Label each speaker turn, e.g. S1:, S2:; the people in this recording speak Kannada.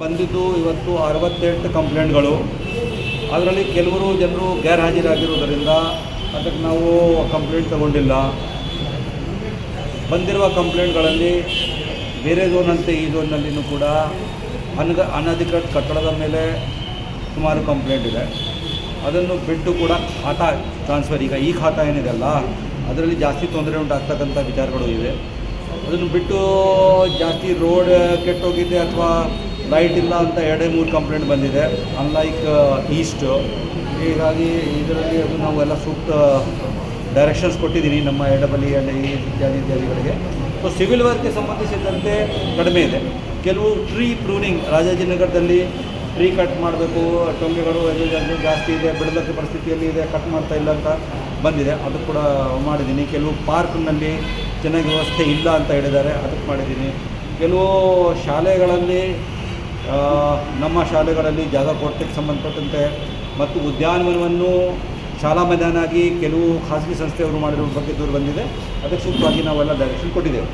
S1: ಬಂದಿದ್ದು ಇವತ್ತು ಅರವತ್ತೆಂಟು ಕಂಪ್ಲೇಂಟ್ಗಳು. ಅದರಲ್ಲಿ ಕೆಲವರು ಜನರು ಗೈರ್ಹಾಜರಾಗಿರುವುದರಿಂದ ಅದಕ್ಕೆ ನಾವು ಕಂಪ್ಲೇಂಟ್ ತಗೊಂಡಿಲ್ಲ. ಬಂದಿರುವ ಕಂಪ್ಲೇಂಟ್ಗಳಲ್ಲಿ ಬೇರೆ ಝೋನಂತೆ ಈ ಝೋನ್ನಲ್ಲಿಯೂ ಕೂಡ ಅನಗ, ಅನಧಿಕೃತ ಕಟ್ಟಡದ ಮೇಲೆ ಸುಮಾರು ಕಂಪ್ಲೇಂಟ್ ಇದೆ. ಅದನ್ನು ಬಿಟ್ಟು ಕೂಡ ಖಾತಾ ಟ್ರಾನ್ಸ್ಫರ್ ಈಗ ಈ ಖಾತಾ ಏನಿದೆ ಅಲ್ಲ, ಅದರಲ್ಲಿ ಜಾಸ್ತಿ ತೊಂದರೆ ಉಂಟಾಗ್ತಕ್ಕಂಥ ವಿಚಾರಗಳು ಇವೆ. ಅದನ್ನು ಬಿಟ್ಟು ಜಾಸ್ತಿ ರೋಡ್ ಕೆಟ್ಟೋಗಿದೆ ಅಥವಾ ಲೈಟ್ ಇಲ್ಲ ಅಂತ ಎರಡೇ ಮೂರು ಕಂಪ್ಲೇಂಟ್ ಬಂದಿದೆ. ಅನ್ಲೈಕ್ ಈಸ್ಟು ಹೀಗಾಗಿ ಇದರಲ್ಲಿ ಅದು ನಾವೆಲ್ಲ ಸೂಕ್ತ ಡೈರೆಕ್ಷನ್ಸ್ ಕೊಟ್ಟಿದ್ದೀನಿ ನಮ್ಮ A double E and E ಇತ್ಯಾದಿ ಇತ್ಯಾದಿಗಳಿಗೆ. ಸೊ ಸಿವಿಲ್ ವರ್ಕ್ಗೆ ಸಂಬಂಧಿಸಿದಂತೆ ಕಡಿಮೆ ಇದೆ. ಕೆಲವು ಟ್ರೀ ಪ್ರೂನಿಂಗ್ ರಾಜಾಜಿನಗರದಲ್ಲಿ ಟ್ರೀ ಕಟ್ ಮಾಡಬೇಕು, ಟೊಂಗೆಗಳು ಎಲ್ಲ ಜಾಸ್ತಿ ಇದೆ ಬಿಡಲಕ್ಕೆ ಪರಿಸ್ಥಿತಿಯಲ್ಲಿ ಇದೆ ಕಟ್ ಮಾಡ್ತಾ ಇಲ್ಲ ಅಂತ ಬಂದಿದೆ. ಅದು ಕೂಡ ಮಾಡಿದ್ದೀನಿ ಕೆಲವು ಪಾರ್ಕ್ನಲ್ಲಿ ಚೆನ್ನಾಗಿ ವ್ಯವಸ್ಥೆ ಇಲ್ಲ ಅಂತ ಹೇಳಿದ್ದಾರೆ. ಅದಕ್ಕೆ ಮಾಡಿದ್ದೀನಿ ಕೆಲವು ಶಾಲೆಗಳಲ್ಲಿ ನಮ್ಮ ಶಾಲೆಗಳಲ್ಲಿ ಜಾಗ ಕೊರತೆಗೆ ಸಂಬಂಧಪಟ್ಟಂತೆ ಮತ್ತು ಉದ್ಯಾನವನವನ್ನು ಶಾಲಾ ಮೈದಾನ ಆಗಿ ಕೆಲವು ಖಾಸಗಿ ಸಂಸ್ಥೆಯವರು ಮಾಡಿರೋ ಬಗ್ಗೆ ದೂರು ಬಂದಿದೆ. ಅದಕ್ಕೆ ಸೂಕ್ತವಾಗಿ ನಾವೆಲ್ಲ ಡೈರೆಕ್ಷನ್ ಕೊಟ್ಟಿದ್ದೇವೆ.